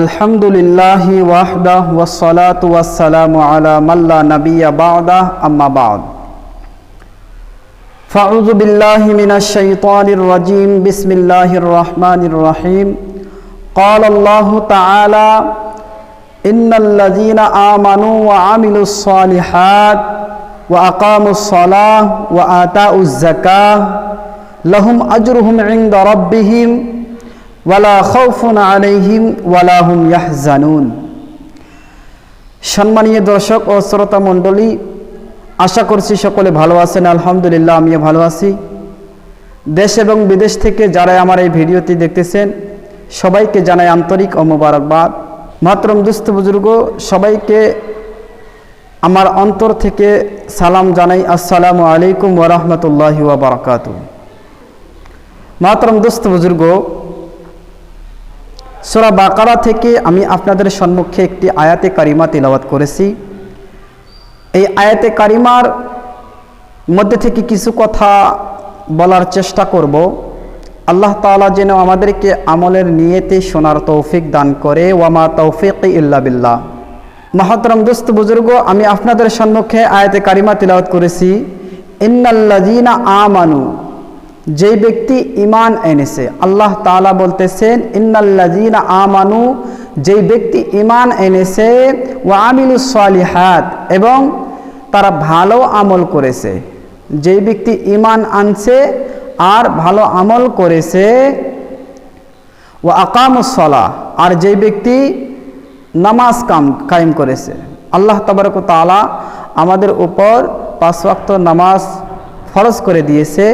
الحمد لله وحده والصلاة والسلام على من لا نبي بعده أما بعد فأعوذ بالله من الشيطان الرجيم بسم الله الرحمن الرحيم قال الله تعالى إن الذين آمنوا وعملوا الصالحات وأقاموا الصلاة وآتاءوا الزكاة لهم أجرهم عند ربهم ওয়ালা খৌফুন আলাইহিম ওয়ালা হুম ইয়াহজানুন। সম্মানীয় দর্শক ও শ্রোতা মণ্ডলী, আশা করছি সকলে ভালো আছেন, আলহামদুলিল্লাহ আমিও ভালো আছি। দেশ এবং বিদেশ থেকে যারা আমার এই ভিডিওটি দেখতেছেন, সবাইকে জানাই আন্তরিক ও মোবারকবাদ। মাতরম দুস্থ বুজুর্গ, সবাইকে আমার অন্তর থেকে সালাম জানাই, আসসালামু আলাইকুম ওরহমতুল্লাহি ওবরাকাত মাতরম দুস্থ বুজুর্গ সোরা বাকারা থেকে আমি আপনাদের সম্মুখে একটি আয়াতে কারিমা তিলাবাত করেছি। এই আয়াতে কারিমার মধ্যে থেকে কিছু কথা বলার চেষ্টা করব। আল্লাহ তালা যেন আমাদেরকে আমলের নিয়েতে শোনার তৌফিক দান করে। ওয়ামা তৌফিক ইল্লা বিল্লাহ। মাহাতরম দোস্ত বুজুর্গ, আমি আপনাদের সম্মুখে আয়াতে কারিমা তিলাওয়াত করেছি। ইন্নাল্লাজিনা আমানু যেই ব্যক্তি ইমান এনেছে, আল্লাহ তালা বলতেছেন ইন্নাল্লাজিনা আমানু যেই ব্যক্তি ইমান এনেছে ও আমিলুসালিহাত এবং তারা ভালো আমল করেছে। যেই ব্যক্তি ইমান আনছে আর ভালো আমল করেছে ও আকামুসলা আর যেই ব্যক্তি নামাজ কাম, কায়েম করেছে। আল্লাহ তবরক তালা আমাদের উপর পাঁচ নামাজ ফরজ করে দিয়েছে।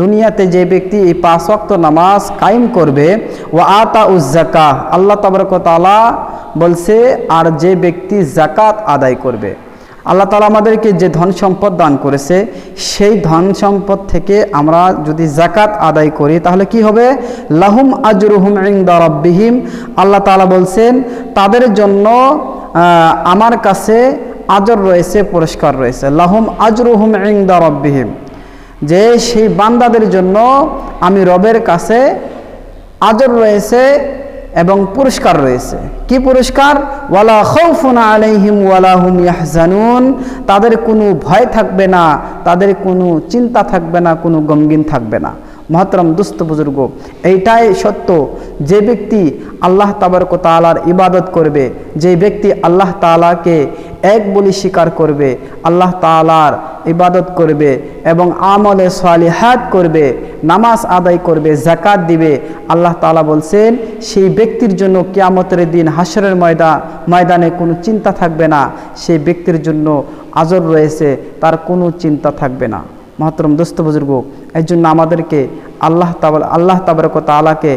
দুনিয়াতে যে ব্যক্তি এই পাঁচ ওয়াক্ত নামাজ কায়েম করবে ও আতা উজ্জাকা আল্লাহ তবরক তালা বলছে, আর যে ব্যক্তি জাকাত আদায় করবে, আল্লাহ তালা আমাদেরকে যে ধন সম্পদ দান করেছে, সেই ধন সম্পদ থেকে আমরা যদি জাকাত আদায় করি, তাহলে কি হবে? লাহুম আজরুহুম রব্বিহিম, আল্লাহ তালা বলছেন, তাদের জন্য আমার কাছে আজর রয়েছে, পুরস্কার রয়েছে। লাহুম আজরুহুম রব্বিহিম যে সেই বান্দাদের জন্য আমি রবের কাছে আজর রয়েছে এবং পুরস্কার রয়েছে। কি পুরস্কার? ওয়ালা খৌফুন আলাইহিম ওয়ালা হুম ইয়াহজানুন। তাদের কোনো ভয় থাকবে না, তাদের কোনো চিন্তা থাকবে না, কোনো গমগিন থাকবে না। মহতরম দুস্থ বুজুর্গ। এইটাই সত্য। যে ব্যক্তি আল্লাহ তাবারক তালার ইবাদত করবে, যে ব্যক্তি আল্লাহ তালাকে এক বলি স্বীকার করবে, আল্লাহ তালার ইবাদত করবে এবং আমলে সালিহাত করবে, নামাজ আদায় করবে জাকাত দিবে, আল্লাহ তালা বলছেন, সেই ব্যক্তির জন্য কেয়ামতের দিন হাসরের ময়দা, ময়দানে কোনো চিন্তা থাকবে না। সেই ব্যক্তির জন্য আজর রয়েছে, তার কোনো চিন্তা থাকবে না। মহাতরম দোস্ত বুজুর্গ এই জন্য আমাদেরকে আল্লাহ তাবল আল্লাহ তাবরক তালাকে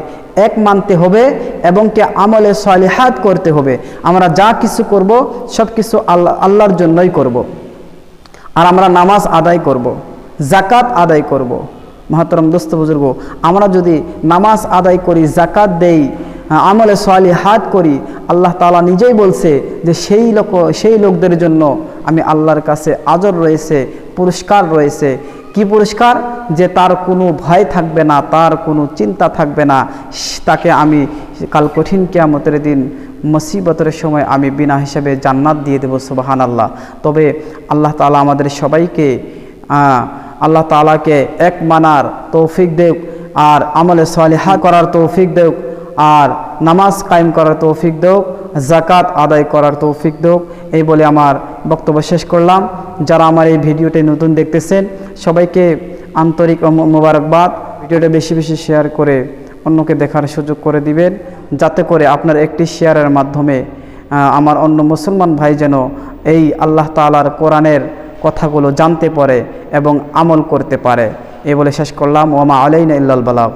এক মানতে হবে এবং কে আমলে সালিহাত করতে হবে আমরা যা কিছু করব সব কিছু আল্লাহ আল্লাহর জন্যই করব। আর আমরা নামাজ আদায় করব। জাকাত আদায় করব। মহাতরম দোস্ত বুজুর্গ, আমরা যদি নামাজ আদায় করি জাকাত দেই, আমলে সোয়ালি হাত করি, আল্লাহ তালা নিজেই বলছে যে সেই লোক সেই লোকদের জন্য আমি আল্লাহর কাছে আজর রয়েছে পুরস্কার রয়েছে। কি পুরস্কার? যে তার কোনো ভয় থাকবে না, তার কোনো চিন্তা থাকবে না। তাকে আমি কাল কঠিন কেয়ামতের দিন মুসিবতের সময় আমি বিনা হিসাবে জান্নাত দিয়ে দেবো সুবাহান আল্লাহ তবে আল্লাহ তালা আমাদের সবাইকে আল্লাহ তালাকে এক মানার তৌফিক দেব আর আমলে সালিহা করার তৌফিক দেব আর নামাজ কায়েম করার তৌফিক দেব জাকাত আদায় করার তৌফিক দেব এই বলে আমার বক্তব্য শেষ করলাম। যারা আমার এই ভিডিওটি নতুন দেখতেছেন, সবাইকে আন্তরিক মোবারকবাদ। ভিডিওটা বেশি বেশি শেয়ার করে অন্যকে দেখার সুযোগ করে দিবেন, যাতে করে আপনার একটি শেয়ারের মাধ্যমে আমার অন্য মুসলমান ভাই যেন এই আল্লাহ তালার কোরআনের কথাগুলো জানতে পারে এবং আমল করতে পারে। এ বলে শেষ করলাম। ওমা আলাইনা ইল্লাল বালাগ।